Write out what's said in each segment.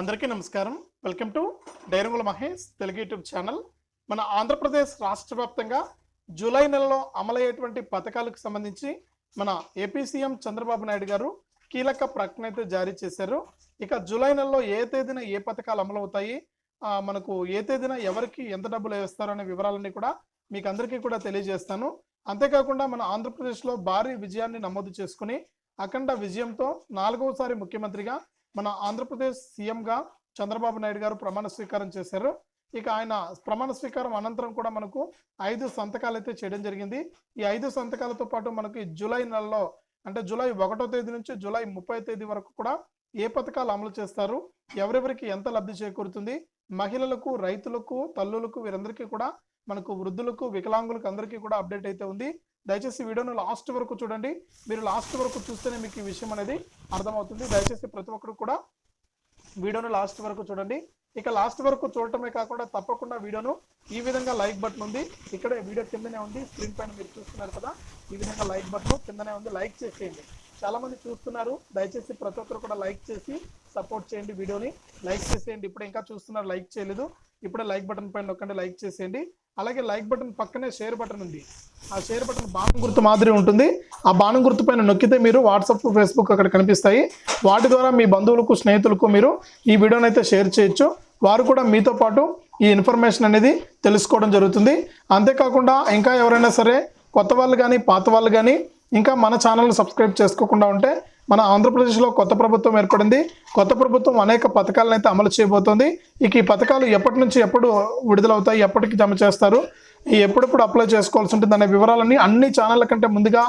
అందరికీ నమస్కారం. Welcome to డైరంగుల మహేష్ తెలుగు యూట్యూబ్ ఛానల్. మన ఆంధ్రప్రదేశ్ రాష్ట్ర వ్యాప్తంగా జూలై నెలలో అమలయ్యేటువంటి పథకాలకు సంబంధించి మన ఏపీ సీఎం చంద్రబాబు నాయుడు గారు కీలక ప్రకటన అయితే జారీ చేశారు. ఇక జూలై నెలలో ఏ తేదీన ఏ పథకాలు అమలవుతాయి మనకు ఏ తేదీన ఎవరికి ఎంత డబ్బులు వేస్తారు అనే వివరాలన్నీ కూడా మీకు అందరికీ కూడా తెలియజేస్తాను. అంతేకాకుండా మన ఆంధ్రప్రదేశ్లో భారీ విజయాన్ని నమోదు చేసుకుని అఖండ విజయంతో నాలుగవసారి ముఖ్యమంత్రిగా మన ఆంధ్రప్రదేశ్ సీఎంగా చంద్రబాబు నాయుడు గారు ప్రమాణ స్వీకారం చేశారు. ఇక ఆయన ప్రమాణ స్వీకారం అనంతరం కూడా మనకు ఐదు సంతకాలు అయితే చేయడం జరిగింది. ఈ ఐదు సంతకాలతో పాటు మనకి జూలై నెలలో అంటే జూలై ఒకటో తేదీ నుంచి జూలై ముప్పై తేదీ వరకు కూడా ఏ పథకాలు అమలు చేస్తారు ఎవరెవరికి ఎంత లబ్ధి చేకూరుతుంది మహిళలకు రైతులకు తల్లులకు వీరందరికీ కూడా మనకు వృద్ధులకు వికలాంగులకు అందరికీ కూడా అప్డేట్ అయితే ఉంది. దయచేసి వీడియోను లాస్ట్ వరకు చూడండి. మీరు లాస్ట్ వరకు చూస్తేనే మీకు ఈ విషయం అనేది అర్థమవుతుంది. దయచేసి ప్రతి ఒక్కరు కూడా వీడియోను లాస్ట్ వరకు చూడండి. ఇక లాస్ట్ వరకు చూడటమే కాకుండా తప్పకుండా వీడియోను ఈ విధంగా లైక్ బటన్ ఉంది. ఇక్కడ వీడియో కిందనే ఉంది. స్క్రీన్ పైన మీరు చూస్తున్నారు కదా ఈ విధంగా లైక్ బటన్ కిందనే ఉంది. లైక్ చేసేయండి. చాలా మంది చూస్తున్నారు. దయచేసి ప్రతి ఒక్కరు కూడా లైక్ చేసి సపోర్ట్ చేయండి వీడియోని. లైక్ చేసేయండి. ఇప్పుడు ఇంకా చూస్తున్నారు లైక్ చేయలేదు. ఇప్పుడే లైక్ బటన్ పైన నొక్కండి లైక్ చేసేయండి. అలాగే లైక్ బటన్ పక్కనే షేర్ బటన్ ఉంది. ఆ షేర్ బటన్ బాణం గుర్తు మాదిరి ఉంటుంది. ఆ బాణం గుర్తు పైన నొక్కితే మీరు వాట్సాప్ ఫేస్బుక్ అక్కడ కనిపిస్తాయి. వాటి ద్వారా మీ బంధువులకు స్నేహితులకు మీరు ఈ వీడియోని అయితే షేర్ చేయొచ్చు. వారు కూడా మీతో పాటు ఈ ఇన్ఫర్మేషన్ అనేది తెలుసుకోవడం జరుగుతుంది. అంతేకాకుండా ఇంకా ఎవరైనా సరే కొత్త వాళ్ళు కానీ పాత వాళ్ళు కానీ ఇంకా మన ఛానల్ని సబ్స్క్రైబ్ చేసుకోకుండా ఉంటే మన ఆంధ్రప్రదేశ్లో కొత్త ప్రభుత్వం ఏర్పడింది. కొత్త ప్రభుత్వం అనేక పథకాలను అయితే అమలు చేయబోతోంది. ఇక ఈ పథకాలు ఎప్పటి నుంచి ఎప్పుడు విడుదలవుతాయి ఎప్పటికి జమ చేస్తారు ఎప్పుడెప్పుడు అప్లై చేసుకోవాల్సి ఉంటుంది అనే వివరాలన్నీ అన్ని ఛానళ్ళ కంటే ముందుగా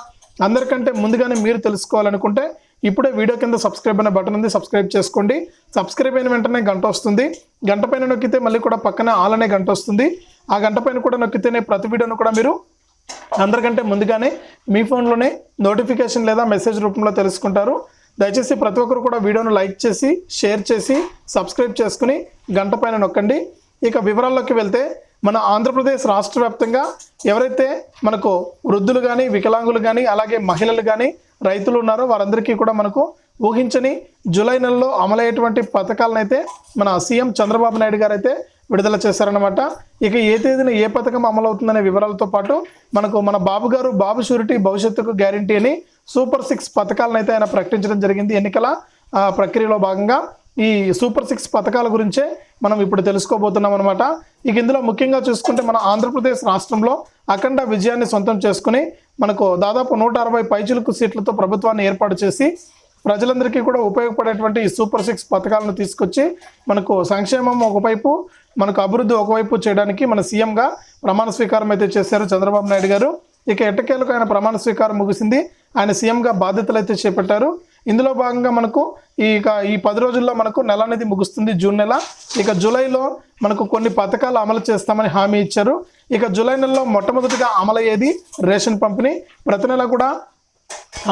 అందరికంటే ముందుగానే మీరు తెలుసుకోవాలనుకుంటే ఇప్పుడే వీడియో కింద సబ్స్క్రైబ్ అనే బటన్ ఉంది సబ్స్క్రైబ్ చేసుకోండి. సబ్స్క్రైబ్ అయిన వెంటనే గంట వస్తుంది. గంట పైన నొక్కితే మళ్ళీ కూడా పక్కన ఆల్ అనే గంట వస్తుంది. ఆ గంట పైన కూడా నొక్కితేనే ప్రతి వీడియోను కూడా మీరు అందరికంటే ముందుగానే మీ ఫోన్లోనే నోటిఫికేషన్ లేదా మెసేజ్ రూపంలో తెలుసుకుంటారు. దయచేసి ప్రతి ఒక్కరు కూడా వీడియోను లైక్ చేసి షేర్ చేసి సబ్స్క్రైబ్ చేసుకుని గంట పైన నొక్కండి. ఇక వివరాల్లోకి వెళ్తే మన ఆంధ్రప్రదేశ్ రాష్ట్ర వ్యాప్తంగా ఎవరైతే మనకు వృద్ధులు కానీ వికలాంగులు కానీ అలాగే మహిళలు కానీ రైతులు ఉన్నారో వారందరికీ కూడా మనకు ఊహించని జూలై నెలలో అమలయ్యేటువంటి పథకాలను అయితే మన సీఎం చంద్రబాబు నాయుడు గారు అయితే విడుదల చేశారనమాట ఇక ఏ తేదీన ఏ పథకం అమలు అవుతుందనే వివరాలతో పాటు మనకు మన బాబు గారు బాబు షూరిటీ భవిష్యత్తుకు గ్యారంటీ అని సూపర్ సిక్స్ పథకాలను అయితే ఆయన ప్రకటించడం జరిగింది. ఎన్నికల ప్రక్రియలో భాగంగా ఈ సూపర్ సిక్స్ పథకాల గురించే మనం ఇప్పుడు తెలుసుకోబోతున్నాం అనమాట ఇక ఇందులో ముఖ్యంగా చూసుకుంటే మన ఆంధ్రప్రదేశ్ రాష్ట్రంలో అఖండ విజయాన్ని సొంతం చేసుకుని మనకు దాదాపు నూట అరవై పైచులకు సీట్లతో ప్రభుత్వాన్ని ఏర్పాటు చేసి ప్రజలందరికీ కూడా ఉపయోగపడేటువంటి ఈ సూపర్ సిక్స్ పథకాలను తీసుకొచ్చి మనకు సంక్షేమం ఒకవైపు మనకు అభివృద్ధి ఒకవైపు చేయడానికి మన సీఎంగా ప్రమాణ స్వీకారం అయితే చేశారు చంద్రబాబు నాయుడు గారు. ఇక ఎట్టకేలకు ఆయన ప్రమాణ స్వీకారం ముగిసింది ఆయన సీఎంగా బాధ్యతలు అయితే చేపట్టారు. ఇందులో భాగంగా మనకు ఈ ఇక ఈ పది రోజుల్లో మనకు నెల అనేది ముగుస్తుంది జూన్ నెల. ఇక జూలైలో మనకు కొన్ని పథకాలు అమలు చేస్తామని హామీ ఇచ్చారు. ఇక జూలై నెలలో మొట్టమొదటిగా అమలయ్యేది రేషన్ పంపిణీ. ప్రతి నెల కూడా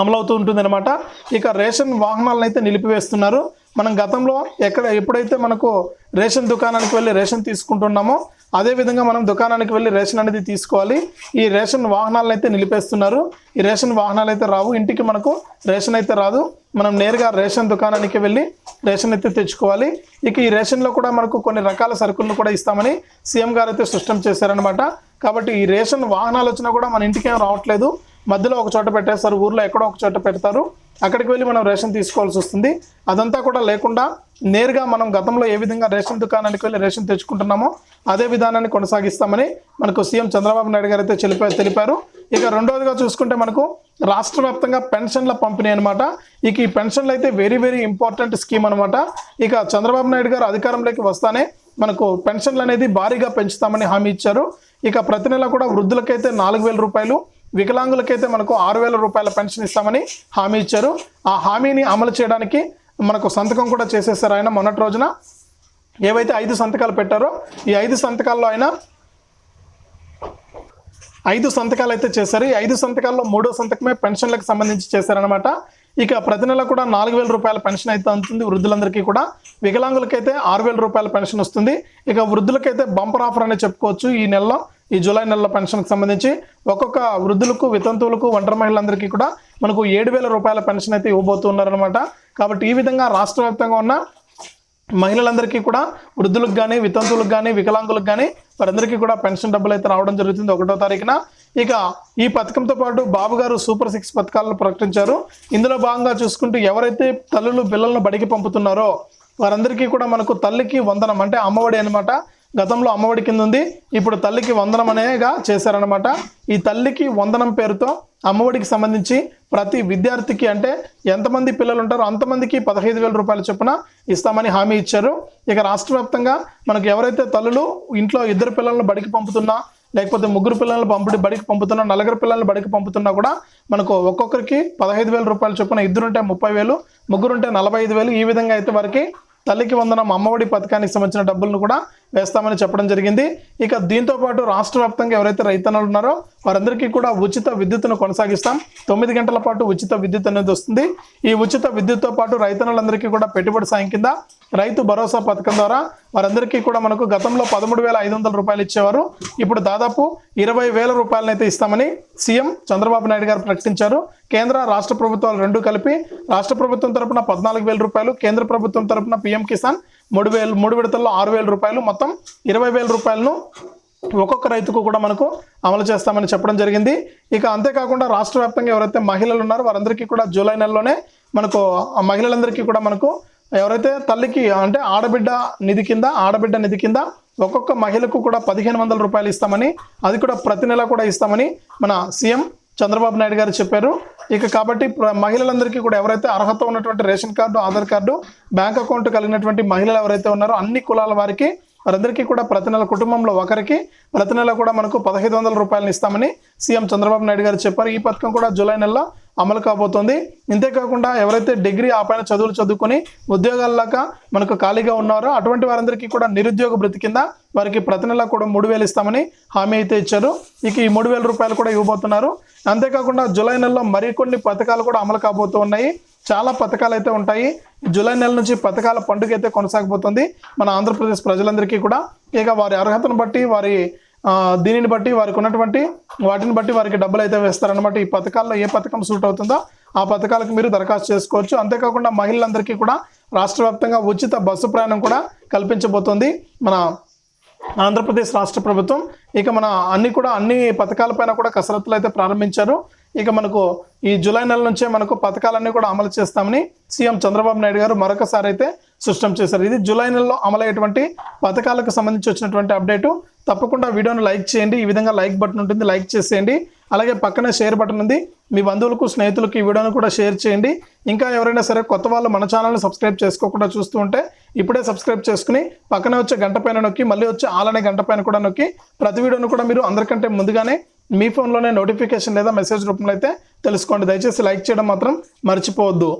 అమలవుతూ ఉంటుందన్నమాట. ఇక రేషన్ వాహనాలను అయితే నిలిపివేస్తున్నారు. మనం గతంలో ఎక్కడ ఎప్పుడైతే మనకు రేషన్ దుకాణానికి వెళ్ళి రేషన్ తీసుకుంటున్నామో అదే విధంగా మనం దుకాణానికి వెళ్ళి రేషన్ అనేది తీసుకోవాలి. ఈ రేషన్ వాహనాలను అయితే నిలిపేస్తున్నారు. ఈ రేషన్ వాహనాలు అయితే రావు. ఇంటికి మనకు రేషన్ అయితే రాదు. మనం నేరుగా రేషన్ దుకాణానికి వెళ్ళి రేషన్ అయితే తెచ్చుకోవాలి. ఇక ఈ రేషన్లో కూడా మనకు కొన్ని రకాల సరుకులను కూడా ఇస్తామని సీఎం గారు అయితే స్పష్టం చేశారనమాట కాబట్టి ఈ రేషన్ వాహనాలు వచ్చినా కూడా మన ఇంటికి ఏం రావట్లేదు. మధ్యలో ఒక చోట పెట్టేస్తారు ఊర్లో ఎక్కడో ఒక చోట పెడతారు. అక్కడికి వెళ్ళి మనం రేషన్ తీసుకోవాల్సి వస్తుంది. అదంతా కూడా లేకుండా నేరుగా మనం గతంలో ఏ విధంగా రేషన్ దుకాణానికి వెళ్ళి రేషన్ తెచ్చుకుంటున్నామో అదే విధానాన్ని కొనసాగిస్తామని మనకు సీఎం చంద్రబాబు నాయుడు గారు అయితే తెలిపారు తెలిపారు. ఇక రెండవదిగా చూసుకుంటే మనకు రాష్ట్ర వ్యాప్తంగా పెన్షన్ల పంపిణీ అనమాట ఇక ఈ పెన్షన్లు అయితే వెరీ వెరీ ఇంపార్టెంట్ స్కీమ్ అనమాట ఇక చంద్రబాబు నాయుడు గారు అధికారంలోకి వస్తానే మనకు పెన్షన్లు అనేది భారీగా పెంచుతామని హామీ ఇచ్చారు. ఇక ప్రతి నెల కూడా వృద్ధులకైతే నాలుగు వేల రూపాయలు వికలాంగులకైతే మనకు ఆరు వేల రూపాయల పెన్షన్ ఇస్తామని హామీ ఇచ్చారు. ఆ హామీని అమలు చేయడానికి మనకు సంతకం కూడా చేసేసారు ఆయన మొన్నటి రోజున. ఏవైతే ఐదు సంతకాలు పెట్టారో ఈ ఐదు సంతకాల్లో ఆయన ఐదు సంతకాలు అయితే చేశారు. ఈ ఐదు సంతకాల్లో మూడో సంతకమే పెన్షన్లకు సంబంధించి చేశారనమాట ఇక ప్రతి నెల కూడా నాలుగు వేల రూపాయల పెన్షన్ అయితే అందుతుంది వృద్ధులందరికీ కూడా. వికలాంగులకైతే ఆరు వేల రూపాయల పెన్షన్ వస్తుంది. ఇక వృద్ధులకైతే బంపర్ ఆఫర్ అనే చెప్పుకోవచ్చు. ఈ నెలలో ఈ జూలై నెలలో పెన్షన్కి సంబంధించి ఒక్కొక్క వృద్ధులకు వితంతువులకు ఒంటరి మహిళలందరికీ కూడా మనకు ఏడు వేల రూపాయల పెన్షన్ అయితే ఇవ్వబోతున్నారనమాట కాబట్టి ఈ విధంగా రాష్ట్ర వ్యాప్తంగా ఉన్న మహిళలందరికీ కూడా వృద్ధులకు కానీ వితంతువులకు కానీ వికలాంగులకు కానీ వారందరికీ కూడా పెన్షన్ డబ్బులు అయితే రావడం జరుగుతుంది ఒకటో తారీఖున. ఇక ఈ పథకంతో పాటు బాబు గారు సూపర్ సిక్స్ పథకాలను ప్రకటించారు. ఇందులో భాగంగా చూసుకుంటూ ఎవరైతే తల్లులు పిల్లలను బడికి పంపుతున్నారో వారందరికీ కూడా మనకు తల్లికి వందనం అంటే అమ్మఒడి అనమాట గతంలో అమ్మఒడి కింద ఉంది ఇప్పుడు తల్లికి వందనం అనేగా చేశారనమాట ఈ తల్లికి వందనం పేరుతో అమ్మఒడికి సంబంధించి ప్రతి విద్యార్థికి అంటే ఎంతమంది పిల్లలు ఉంటారో అంతమందికి పదహైదు వేల రూపాయల చొప్పున ఇస్తామని హామీ ఇచ్చారు. ఇక రాష్ట్ర వ్యాప్తంగా మనకు ఎవరైతే తల్లులు ఇంట్లో ఇద్దరు పిల్లలను బడికి పంపుతున్నా లేకపోతే ముగ్గురు పిల్లలను పంపిడి బడికి పంపుతున్నా నలుగురు పిల్లలను బడికి పంపుతున్నా కూడా మనకు ఒక్కొక్కరికి పదహైదు వేల రూపాయల చొప్పున ఇద్దరుంటే ముప్పై వేలు ముగ్గురుంటే నలభై ఐదు వేలు ఈ విధంగా అయితే వారికి తల్లికి వందనం అమ్మఒడి పథకానికి సంబంధించిన డబ్బులను కూడా వేస్తామని చెప్పడం జరిగింది. ఇక దీంతో పాటు రాష్ట్ర వ్యాప్తంగా ఎవరైతే రైతన్నలు ఉన్నారో వారందరికీ కూడా ఉచిత విద్యుత్తును కొనసాగిస్తాం. తొమ్మిది గంటల పాటు ఉచిత విద్యుత్ అనేది వస్తుంది. ఈ ఉచిత విద్యుత్తో పాటు రైతన్నలందరికీ కూడా పెట్టుబడి సాయం కింద రైతు భరోసా పథకం ద్వారా వారందరికీ కూడా మనకు గతంలో పదమూడు వేల ఐదు వందల రూపాయలు ఇచ్చేవారు. ఇప్పుడు దాదాపు ఇరవై వేల రూపాయలనైతే ఇస్తామని సీఎం చంద్రబాబు నాయుడు గారు ప్రకటించారు. కేంద్ర రాష్ట్ర ప్రభుత్వాలు రెండు కలిపి రాష్ట్ర ప్రభుత్వం తరపున పద్నాలుగు వేల రూపాయలు కేంద్ర ప్రభుత్వం తరపున పీఎం కిసాన్ మూడు వేలు మూడు విడతల్లో ఆరు వేల రూపాయలు మొత్తం ఇరవై వేల రూపాయలను ఒక్కొక్క రైతుకు కూడా మనకు అమలు చేస్తామని చెప్పడం జరిగింది. ఇక అంతేకాకుండా రాష్ట్ర వ్యాప్తంగా ఎవరైతే మహిళలు ఉన్నారో వారందరికీ కూడా జూలై నెలలోనే మనకు ఆ మహిళలందరికీ కూడా మనకు ఎవరైతే తల్లికి అంటే ఆడబిడ్డ నిధి కింద ఆడబిడ్డ నిధి కింద ఒక్కొక్క మహిళకు కూడా పదిహేను వందల రూపాయలు ఇస్తామని అది కూడా ప్రతి నెల కూడా ఇస్తామని మన సీఎం చంద్రబాబు నాయుడు గారు చెప్పారు. ఇక కాబట్టి మహిళలందరికీ కూడా ఎవరైతే అర్హత ఉన్నటువంటి ration card Aadhaar card bank account కలిగినటువంటి మహిళలు ఎవరైతే ఉన్నారో అన్ని కులాల వారికి వారందరికీ కూడా ప్రతి నెల కుటుంబంలో ఒకరికి ప్రతి నెల కూడా మనకు పదహైదు వందల రూపాయలను ఇస్తామని సీఎం చంద్రబాబు నాయుడు గారు చెప్పారు. ఈ పథకం కూడా జూలై నెలలో అమలు కాబోతోంది. ఇంతేకాకుండా ఎవరైతే డిగ్రీ ఆ పైన చదువులు చదువుకొని ఉద్యోగాల్లాక మనకు ఖాళీగా ఉన్నారో అటువంటి వారందరికీ కూడా నిరుద్యోగ భృతి కింద వారికి ప్రతి నెల కూడా మూడు వేలు ఇస్తామని హామీ అయితే ఇచ్చారు. ఇక ఈ మూడు వేల రూపాయలు కూడా ఇవ్వబోతున్నారు. అంతేకాకుండా జూలై నెలలో మరికొన్ని పథకాలు కూడా అమలు కాబోతూ ఉన్నాయి చాలా పథకాలు అయితే ఉంటాయి. జూలై నెల నుంచి పథకాల పండుగ అయితే కొనసాగబోతుంది. మన ఆంధ్రప్రదేశ్ ప్రజలందరికీ కూడా. ఇక వారి అర్హతను బట్టి వారి దీనిని బట్టి వారికి ఉన్నటువంటి వాటిని బట్టి వారికి డబ్బులు అయితే వేస్తారనమాట ఈ పథకాల్లో ఏ పథకం సూట్ అవుతుందో ఆ పథకాలకు మీరు దరఖాస్తు చేసుకోవచ్చు. అంతేకాకుండా మహిళలందరికీ కూడా రాష్ట్ర వ్యాప్తంగా ఉచిత బస్సు ప్రయాణం కూడా కల్పించబోతోంది. మన ఆంధ్రప్రదేశ్ రాష్ట్ర ప్రభుత్వం ఇక మన అన్ని కూడా అన్ని పథకాలపైన కూడా కసరత్తులు అయితే ప్రారంభించారు. ఇక మనకు ఈ జూలై నెల నుంచే మనకు పథకాలన్నీ కూడా అమలు చేస్తామని సీఎం చంద్రబాబు నాయుడు గారు మరొకసారి అయితే స్పష్టం చేశారు. ఇది జూలై నెలలో అమలయ్యేటువంటి పథకాలకు సంబంధించి వచ్చినటువంటి అప్డేటు. తప్పకుండా వీడియోను లైక్ చేయండి. ఈ విధంగా లైక్ బటన్ ఉంటుంది లైక్ చేసేయండి. అలాగే పక్కనే షేర్ బటన్ ఉంది. మీ బంధువులకు స్నేహితులకు ఈ వీడియోను కూడా షేర్ చేయండి. ఇంకా ఎవరైనా సరే కొత్త వాళ్ళు మన ఛానల్ని సబ్స్క్రైబ్ చేసుకోకుండా చూస్తూ ఉంటే ఇప్పుడే సబ్స్క్రైబ్ చేసుకుని పక్కనే వచ్చే గంట పైన నొక్కి మళ్ళీ వచ్చే ఆలనే గంట పైన కూడా నొక్కి ప్రతి వీడియోను కూడా మీరు అందరికంటే ముందుగానే మీ ఫోన్లోనే నోటిఫికేషన్ లేదా మెసేజ్ రూపంలో అయితే తెలుసుకోండి. దయచేసి లైక్ చేయడం మాత్రం మర్చిపోవద్దు.